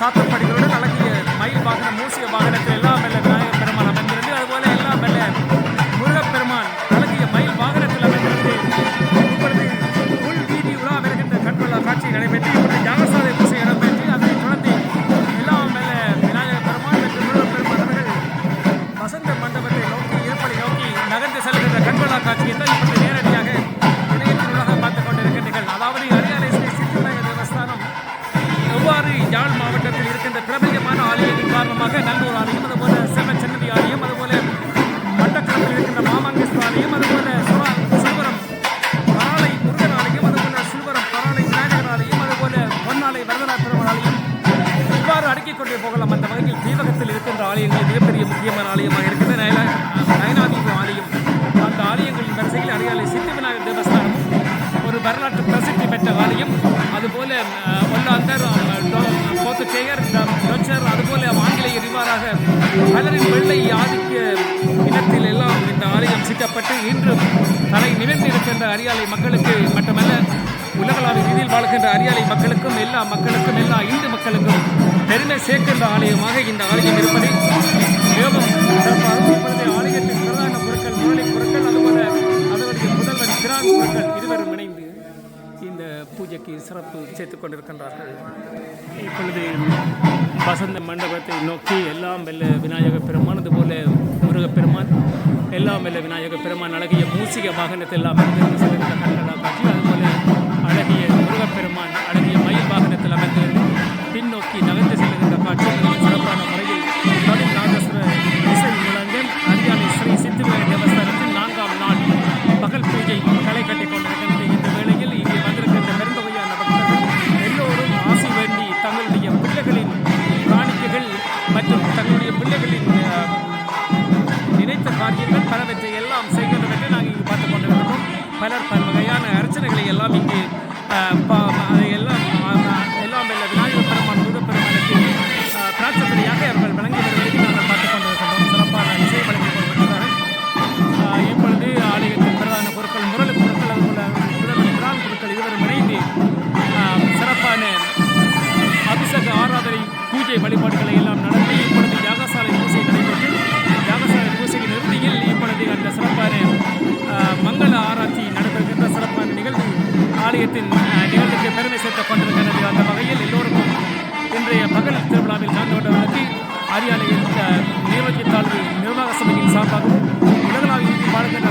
சாத்தப்படிகளோடு அழகிய மயில் வாகனம் மூசிய வாகனத்தில் எல்லாம் மெல்ல விநாயகர் பெருமான் அமைந்திருந்து அதுபோல எல்லாம் மெல்ல முருகப்பெருமான் அழகிய மயில் வாகனத்தில் அமைந்திருந்து இப்பொழுது உள் வீதி உலா வருகின்ற கண்கொள்ளா காட்சி நடைபெற்று இப்பொழுது யாகசாலை பூசை இடம்பெற்று அதைத் தொடர்ந்து எல்லாம் மெல்ல விநாயகர் பெருமான் மற்றும் முருகப்பெருமான் அவர்கள் வசந்த மண்டபத்தை நோக்கி இருப்பதை நோக்கி நகர்ந்து செல்கின்ற கண்கொள்ளா காட்சியை தான் இவ்வாறு யாழ் மாவட்டத்தில் இருக்கின்ற பிரபல்யமான ஆலயத்தின் காரணமாக நல்லூர் ஆலயம் அதுபோல செவ சென்னதி ஆலயம் அதுபோல மட்டக்களப்பில் இருக்கின்ற மாமங்கேஸ்வர ஆலயம் அதுபோல சுவா- சில்வரம் பராளை முருகன் ஆலயம் அதுபோல சில்வரம் பராளை விநாயகர் ஆலயம் அதுபோல பொன்னாலை வரதநாத்திரமர் ஆலயம். இவ்வாறு அடுக்கிக் கொண்டே போகலாம். அந்த வகையில் தீபகத்தில் இருக்கின்ற ஆலயங்கள் மிகப்பெரிய முக்கியமான ஆலயமாக இருக்கிறது நயன நயனாதீப ஆலயம். அந்த ஆலயங்களின் வரிசையில் அரியாலை சித்தி விநாயகர் தேவஸ்தானமும் ஒரு வரலாற்று பிரசித்தி பெற்ற ஆலயம். அதுபோல அஹ், ஒல்லாந்தர் மலரின் வெள்ளை ஆதிக்க இனத்தில் எல்லாம் இந்த ஆலயம் சிக்கப்பட்டு இன்றும் தலை நிமிர்ந்து இருக்கின்ற அரியாலை மக்களுக்கு மட்டுமல்ல உலகளாவிய ரீதியில் வாழ்கின்ற அரியாலை மக்களுக்கும் எல்லா மக்களுக்கும் எல்லா இந்து மக்களுக்கும் பெருமை சேர்க்கின்ற ஆலயமாக இந்த ஆலயம் இருப்பதை பூஜைக்கு சிறப்பு சேர்த்து கொண்டிருக்கின்றார்கள். இப்பொழுது வசந்த மண்டபத்தை நோக்கி எல்லாம் வெல்ல விநாயக பெருமான் அதுபோல முருகப்பெருமான் எல்லாம் வெல்ல விநாயக பெருமான் அழகிய மூசிக வாகனத்தை எல்லாம் அமர்ந்து பலர் பல வகையான அர்ச்சனைகளை எல்லாம் இங்கு எல்லாம் எல்லாம் வெல்ல விநாயகர் பெருமான் முருகப்பெருமானுக்கு அஹ், பிரார்த்தனையாக அவர்கள் வழங்கி வருவதை நாங்கள் பார்த்துக் கொண்டிருக்கின்றோம் சிறப்பான இசை வழங்கிக் கொண்டிருக்கிறார்கள். இப்பொழுது ஆலயத்தின் பிரதான பொருட்கள் முரளி பொருட்கள் அதுபோல முதல்வர் பிரான் பொருட்கள் இருவரும் இணைந்து சிறப்பான அபிஷேக ஆராதனை பூஜை வழிபாடுகளை ஆலயத்தின் நிகழ்வுக்கு பெருமை சேர்த்துக் கொண்டிருக்கிறது. அந்த வகையில் எல்லோருக்கும் இன்றைய பகல் திருவிழாவில் கலந்து கொண்டவர்களுக்கு அரியாலய நிர்வாகி தாழ்வு நிர்வாக சபையின் சார்பாகவும் உலகளாவிய வாழ்கின்ற